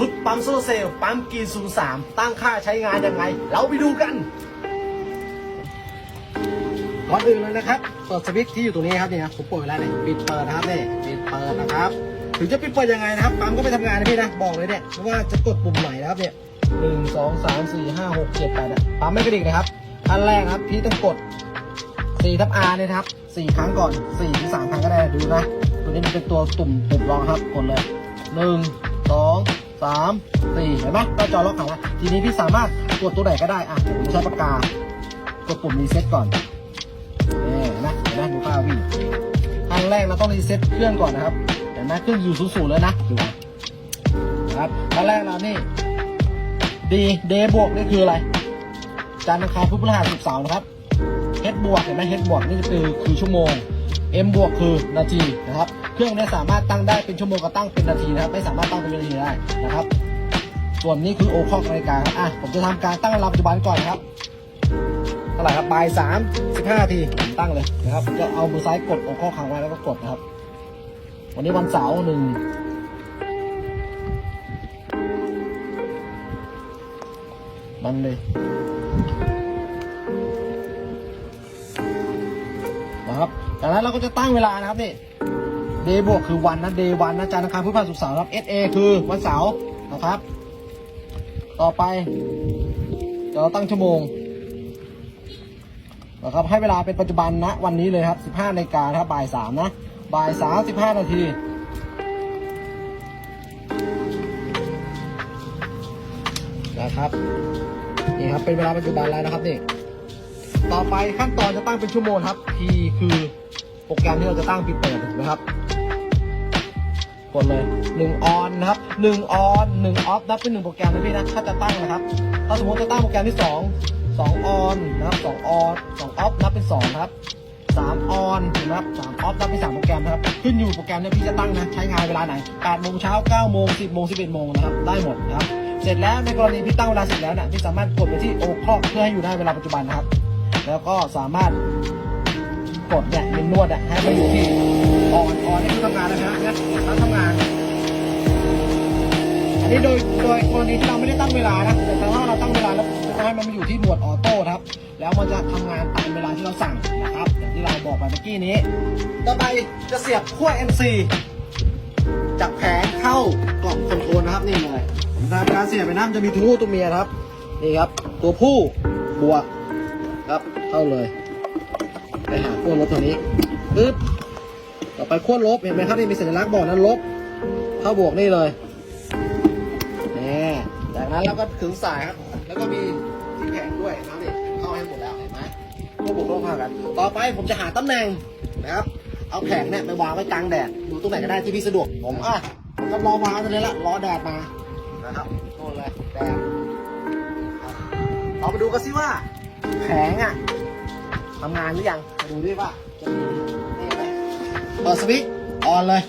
ชุดปั๊มโซลเซลล์ปั๊มกีศูนสามตั้งค่าใช้งานยังไง เราไปดูกันก่อนอื่นเลยนะครับเปิดสวิตช์ที่อยู่ตรงนี้ครับเนี่นะผมเปิดแล้วเนี่ยปิดเปิดนะครับเนี่ยปิดเปิดนะครับถึงจะปิดเปิดยังไงนะครับปั๊มก็ไปทำงานนะพี่นะบอกเลยเนี่ยว่าจะกดปุ่มไหนนะครับเนี่ยหนึ่งสองสามสี่ห้าหกเจ็ดแปดอะปั๊มไม่กระดิกนะครับอันแรกครับพี่ต้องกดสี่ทับ R เนี่ยครับสี่ครั้งก่อนสี่ถึงสามครั้งก็ได้ดูนะตัวนี้มันเป็นตัวตุ่มปุ่มรองครับกดเลยหนึ่งสอง สามสี่เห็นไหมหน้าจอล็อกขังแล้วทีนี้พี่สามารถกดตัวไหนก็ได้อะผมใช้ปากกากดปุ่มรีเซ็ตก่อนนี่เห็นไหมเห็นไหมดูภาพี่ครั้งแรกเราต้องรีเซ็ตเครื่องก่อนนะครับเห็นไหมเครื่องอยู่สูงๆเลยนะดูนะครับครั้งแรกเรานี่ดีเดบวกนี่คืออะไรจานทร์คาพุธพฤหัสศุกเสาร์นะครับเฮดบวกเห็นไหมเฮดบวกนี่คือคือชั่วโมง M บวกคือนาทีนะครับ เครื่องนี้สามารถตั้งได้เป็นชั่วโมงกับตั้งเป็นนาทีนะครับ ไม่สามารถตั้งเป็นนาทีได้นะครับ ส่วนนี้คือโอคอกนาฬิกาครับอะผมจะทำการตั้งเวลาปัจจุบันก่อนครับเท่าไหร่ครับบ่ายสามสิบห้านาทีผมตั้งเลยนะครับก็เอามือซ้ายกดโอกข้อค้างไว้แล้วก็กดนะครับ วันนี้วันเสาร์หนึ่งมันเลย นะครับจากนั้นเราก็จะตั้งเวลานะครับนี่เดย์บวกคือวันนะเดย์วันนะจันทร์อังคารพุธพฤหัสศุกร์เสาร์ครับ SA คือวันเสาร์นะครับ ต่อไปเดี๋ยวเราตั้งชั่วโมงนะครับให้เวลาเป็นปัจจุบันนะวันนี้เลยครับ 15นาฬิกานะครับบ่าย3นะบ่าย3 15นาทีนะครับนี่ครับเป็นเวลาปัจจุบันแล้วนะครับนี่ ต่อไปขั้นตอนจะตั้งเป็นชั่วโมงครับ P คือโปรแกรมที่เราจะตั้งปิดเปิดถูกไหมครับกดเลย1 on นะครับ1 on 1 off นับเป็น1โปรแกรมนะพี่นะถ้าจะตั้งนะครับ ถ้าสมมติจะตั้งโปรแกรมที่ 2 2 on นะครับ2 on 2 off นับเป็น2ครับ3 on นะครับ3 off นับเป็น3โปรแกรมนะครับ ขึ้นอยู่โปรแกรมเนี่ยพี่จะตั้งนะ ใช้งานเวลาไหน8โมงเช้า9โมง10โมง11โมงนะครับ ได้หมดนะครับ เสร็จแล้วในกรณีพี่ตั้งเวลาเสร็จแล้วเนี่ยพี่สามารถกดไปที่โอคอกเพื่อให้อยู่ได้เวลาปัจจุบันนะครับ แล้วก็สามารถกดเนี่ยเป็นนวดอะให้ไปอยู่ที่อ่อนออนนี่คือทำงานแล้วนะเนี่ยเขาทำงาน อันนี้โดยโดยกรณีที่เราไม่ได้ตั้งเวลานะแต่ถ้าเราตั้งเวลาแล้วจะให้มันมาอยู่ที่หมวดออโต้ครับ แล้วมันจะทำงานตามเวลาที่เราสั่งนะครับ อย่างที่เราบอกไปเมื่อกี้นี้ ต่อไปจะเสียบขั้ว NC จากแผงเข้ากล่องคอนโทรลนะครับนี่เลยผมทำการเสียบไปนะมันจะมีตัวผู้ตัวเมียครับนี่ครับ ตัวผู้บวก เข้าเลย ไปหาขั้วลบตัวนี้ปึ๊บต่อไปขั้วลบเห็นไหมครับนี่มีสัญลักษณ์บอกนั้นลบ เข้าบวกนี่เลยนี่จากนั้นเราก็ถึงสายครับ แล้วก็มีที่แผงด้วยนะนี่เข้าให้หมดแล้วเห็นไหมพวบุกลกเข้ากัน ต่อไปผมจะหาตำแหน่งนะครับ เอาแผงเนี่ยไปวางไว้กลางแดด ดูตรงไหนก็ได้ที่พี่สะดวก ผมอะก็รอวางตรงนี้ละรอแดดมา นะครับโน่นเลยแดดเราไปดูกันสิว่าแผงอะ ทำงานหรือยังดูด้วยว่าจะเปิดสวิตช์ออนเลย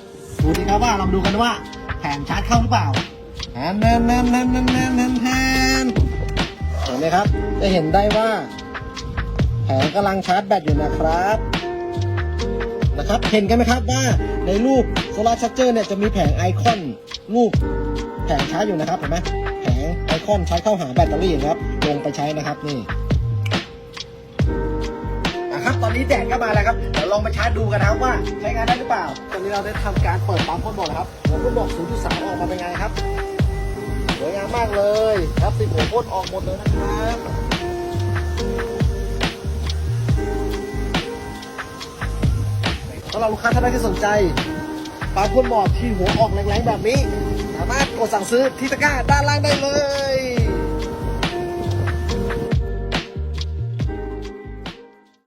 ดูดิครับว่าเราดูกันว่าแผ่นชาร์จเข้าหรือเปล่าฮันนันนันนันนันนเห็นไหมครับ จะเห็นได้ว่าแผงกำลังชาร์จแบตอยู่นะครับนะครับเห็นกันไหมครับว่าในรูปโซลาร์ชาร์จเจอร์เนี่ยจะมีแผงไอคอนรูปแผงชาร์จอยู่นะครับเห็นไหมแผงไอคอนชาร์จเข้าหาแบตเตอรี่นะครับลงไปใช้นะครับนี่ ครับ ตอนนี้แดดก็มาแล้วครับ เดี๋ยวลองไปชาร์จดูกันนะครับว่าใช้งานได้หรือเปล่า ตอนนี้เราได้ทำการเปิดปั๊มพ่นบอกครับหัวพ่นบอก 0.3 ออกมาเป็นไงครับ สวยงามมากเลยครับติดหัวพ่นออกหมดเลยนะครับสำหรับลูกค้าท่านใดที่สนใจปั๊มพ่นหมอกที่หัวออกแรงๆแบบนี้ สามารถกดสั่งซื้อที่ตะกร้าด้านล่างได้เลย